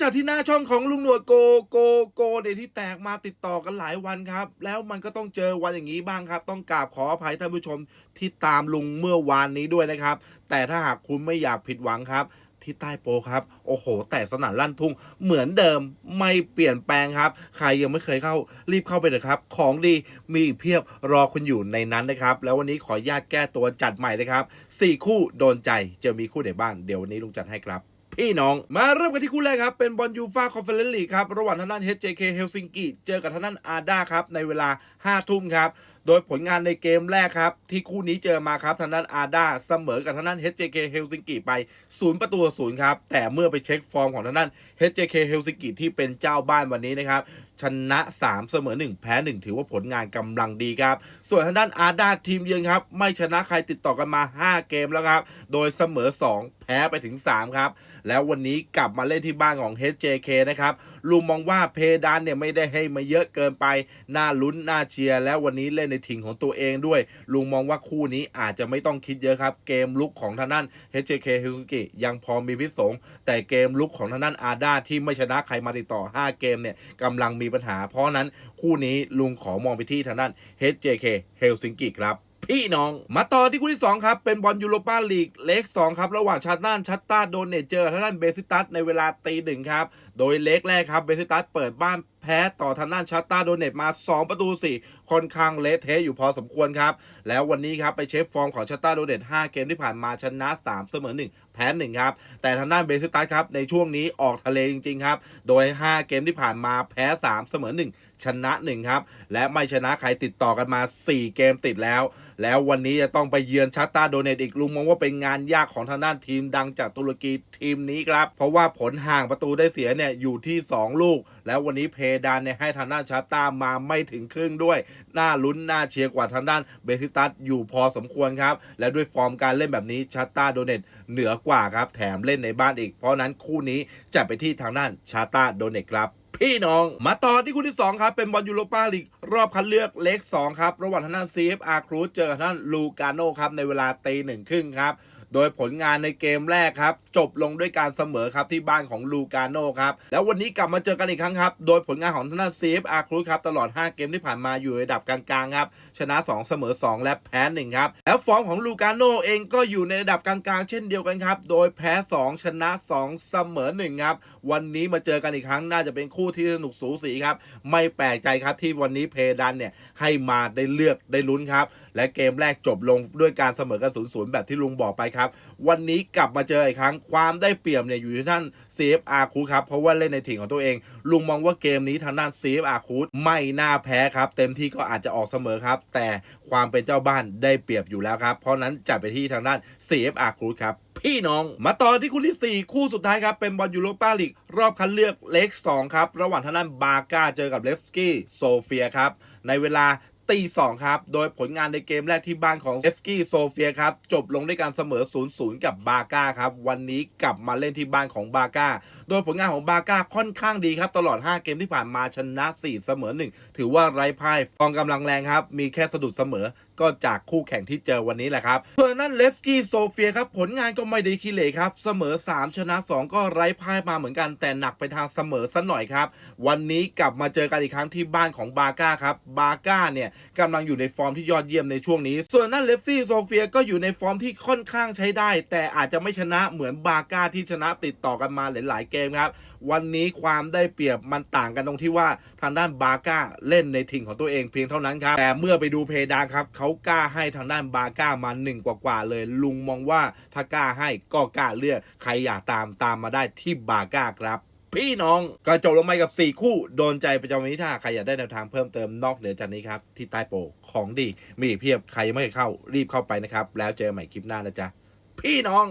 จากที่หน้าช่องของลุงหนวดโกโกโกเดยที่แตกมาติดต่อกันหลายวันครับ แล้วมันก็ต้องเจอวันอย่างนี้บ้างครับ ต้องกราบขออภัยท่านผู้ชมที่ตามลุงเมื่อวานนี้ด้วยนะครับ แต่ถ้าหากคุณไม่อยากผิดหวังครับที่ใต้โปครับ โอ้โห แตกสนั่นลั่นทุ่ง เหมือนเดิมไม่เปลี่ยนแปลงครับ ใครยังไม่เคยเข้ารีบเข้าไปเลยครับ ของดีมีเพียบรอคุณอยู่ในนั้นนะครับ แล้ววันนี้ขอญาตแก้ตัวจัดใหม่เลยครับสี่คู่โดนใจจะมีคู่ไหนบ้างเดี๋ยววันนี้ลุงจัดให้ครับ พี่น้อง มาเริ่มกันที่คู่แรกครับ เป็นบอลยูฟาคอนเฟอเรนซ์ลีกครับ ระหว่างทางด้าน HJK เฮลซิงกิเจอกับทางด้านอาด้าครับ ในเวลา 5 ทุ่มครับ โดยผลงานในเกมแรกครับ ที่คู่นี้เจอมาครับทางด้านอาด้าเสมอกับทางด้าน HJK เฮลซิงกิไป 0 ประตูศูนย์ครับ แต่เมื่อไปเช็คฟอร์มของทางด้าน HJK เฮลซิงกิที่เป็นเจ้าบ้านวันนี้นะครับชนะ 3 เสมอ 1 แพ้ 1 ถือว่าผลงานกำลังดีครับ ส่วนทางด้านอาด้าทีมเยือนครับ ไม่ชนะใครติดต่อกันมา 5 เกมแล้วครับ โดยเสมอ 2แพ้ไปถึง 3 ครับ แล้ววันนี้กลับมาเล่นที่บ้านของ HJK นะครับลุงมองว่าเพดานเนี่ยไม่ได้ให้มาเยอะเกินไป น่าลุ้น น่าเชียร์ แล้ววันนี้เล่นในถิ่นของตัวเองด้วย ลุงมองว่าคู่นี้อาจจะไม่ต้องคิดเยอะครับ เกมลุกของทางด้าน HJK h i l s k i ยังพอมีพิษสงแต่เกมลุกของทางด้านอาด้าที่ไม่ชนะใครมาติดต่อ 5 เกมเนี่ยกำลังมีปัญหา เพราะฉะนั้นคู่นี้ลุงขอมองไปที่ทางด้าน HJK Helsinki ครับ พี่น้อง มาต่อที่คู่ที่ 2 ครับ เป็นบอลยูโรปาลีกเลก2ครับ ระหว่างชาต้านชัตตาโดนเนเจอร์ท่านเบซิตัสในเวลาตีหนึ่งครับ โดยเล็กแรกครับเบซิตัสเปิดบ้าน แพ้ต่อทางด้านชัตตาโดเนตมา 2 ประตู 4 ค่อนข้างเละเทะอยู่พอสมควรครับ แล้ววันนี้ครับไปเช็คฟอร์มของชัตตาโดเนต5เกมที่ผ่านมาชนะ 3 เสมอ 1 แพ้ 1 ครับ แต่ทางด้านเบซิตัสครับ ในช่วงนี้ออกทะเลจริง ๆ ครับ โดย 5 เกมที่ผ่านมาแพ้ 3 เสมอ 1 ชนะ 1 ครับ และไม่ชนะใครติดต่อกันมา 4 เกมติดแล้ว แล้ววันนี้จะต้องไปเยือนชัตตาโดเนตอีกลุงมองว่าเป็นงานยากของทางด้านทีมดังจากตุรกีทีมนี้ครับ เพราะว่าผลห่างประตูได้เสียเนี่ยอยู่ที่ 2 ลูก แล้ววันนี้เพดานเนี่ยให้ทางด้านชัตตามาไม่ถึงครึ่งด้วย น่าลุ้นน่าเชียร์กว่าทางด้านเบซิตัสอยู่พอสมควรครับ และด้วยฟอร์มการเล่นแบบนี้ชัตตาโดเนตเหนือกว่าครับ แถมเล่นในบ้านอีก เพราะนั้นคู่นี้จะไปที่ทางด้านชาตาโดเนตครับพี่น้อง มาต่อที่คู่ที่ 2 ครับ เป็นบอลยูโรปาลีกรอบคัดเลือกเล็ก2ครับ ระหว่างทางด้าน CFR ครูเจอกับทางด้านลูกาโนครับ ในเวลาตีหนึ่งครึ่งครับ โดยผลงานในเกมแรกครับ จบลงด้วยการเสมอครับที่บ้านของลูกาโนครับ แล้ววันนี้กลับมาเจอกันอีกครั้งครับ โดยผลงานของทนางด้าครูครับ ตลอด 5 เกมที่ผ่านมาอยู่ในระดับกลางๆครับ ชนะ 2 เสมอ 2 และแพ้ 1 ครับ แล้วฟอร์มของลูกาโนเองก็อยู่ในระดับกลางๆ เช่นเดียวกันครับ โดยแพ้ 2 ชนะ 2 เสมอ 1 ครับ วันนี้มาเจอกันอีกครั้งน่าจะเป็นคู่ที่สนุกสูสีครับ ไม่แปลกใจครับที่วันนี้เพดันเนี่ยให้มาได้เลือกได้ลุ้นครับ และเกมแรกจบลงด้วยการเสมอกัน0 0แบบที่ลุงบอกไปครับวันนี้กลับมาเจออีกครั้งความได้เปรียบเนี่ยอยู่ที่ท่าน CFR คูครับ เพราะว่าเล่นในถิ่นของตัวเอง ลุงมองว่าเกมนี้ทางด้าน CFR คูไม่น่าแพ้ครับ เต็มที่ก็อาจจะออกเสมอครับ แต่ความเป็นเจ้าบ้านได้เปรียบอยู่แล้วครับ เพราะนั้นจะไปที่ทางด้าน CFR คูครับพี่น้อง มาต่อที่คู่ที่ 4 คู่สุดท้ายครับ เป็นบอลยูโรปาลีกรอบคัดเลือกเล็ก2ครับ ระหว่างทางด้านบาก้าเจอกับเลฟสกี้โซเฟียครับ ในเวลา ตีสองครับ โดยผลงานในเกมแรกที่บ้านของเอฟกี้โซเฟียครับ จบลงด้วยการเสมอ 0-0 กับบาก้าครับ วันนี้กลับมาเล่นที่บ้านของบาก้า โดยผลงานของบาก้าค่อนข้างดีครับ ตลอด 5 เกมที่ผ่านมาชนะ 4 เสมอ 1 ถือว่าไร้พ่ายฟองกำลังแรงครับ มีแค่สะดุดเสมอก็จากคู่แข่งที่เจอวันนี้แหละครับส่วนนั้นเลฟสกี้โซเฟียครับ ผลงานก็ไม่ได้ขี้เหร่ครับ เสมอ 3 ชนะ 2 ก็ไร้พ่ายมาเหมือนกัน แต่หนักไปทางเสมอซะหน่อยครับ วันนี้กลับมาเจอกันอีกครั้งที่บ้านของบาก้าครับ บาก้าเนี่ยกำลังอยู่ในฟอร์มที่ยอดเยี่ยมในช่วงนี้ ส่วนนั้นเลฟซี่โซเฟียก็อยู่ในฟอร์มที่ค่อนข้างใช้ได้ แต่อาจจะไม่ชนะเหมือนบาก้าที่ชนะติดต่อกันมาหลาย ๆ เกมครับ วันนี้ความได้เปรียบมันต่างกันตรงที่ว่าทางด้านบาก้าเล่นในถิ่นของตัวเองเพียงเท่านั้นครับแต่เมื่อไปดูเพดานครับเขากล้าให้ทางด้านบาก้ามาหนึ่งกว่าๆเลย ลุงมองว่าถ้ากล้าให้ก็กล้าเลือกใครอยากตามตามมาได้ที่บาก้าครับ พี่น้องก็จบลงไปกับ 4 คู่โดนใจประจำวันนี้ถ้าใครอยากได้แนวทางเพิ่มเติมนอกเหนือจากนี้ครับ ที่ใต้โปรของดีมีเพียบใครยังไม่เคยเข้ารีบเข้าไปนะครับ แล้วเจอกันใหม่คลิปหน้านะจ๊ะพี่น้อง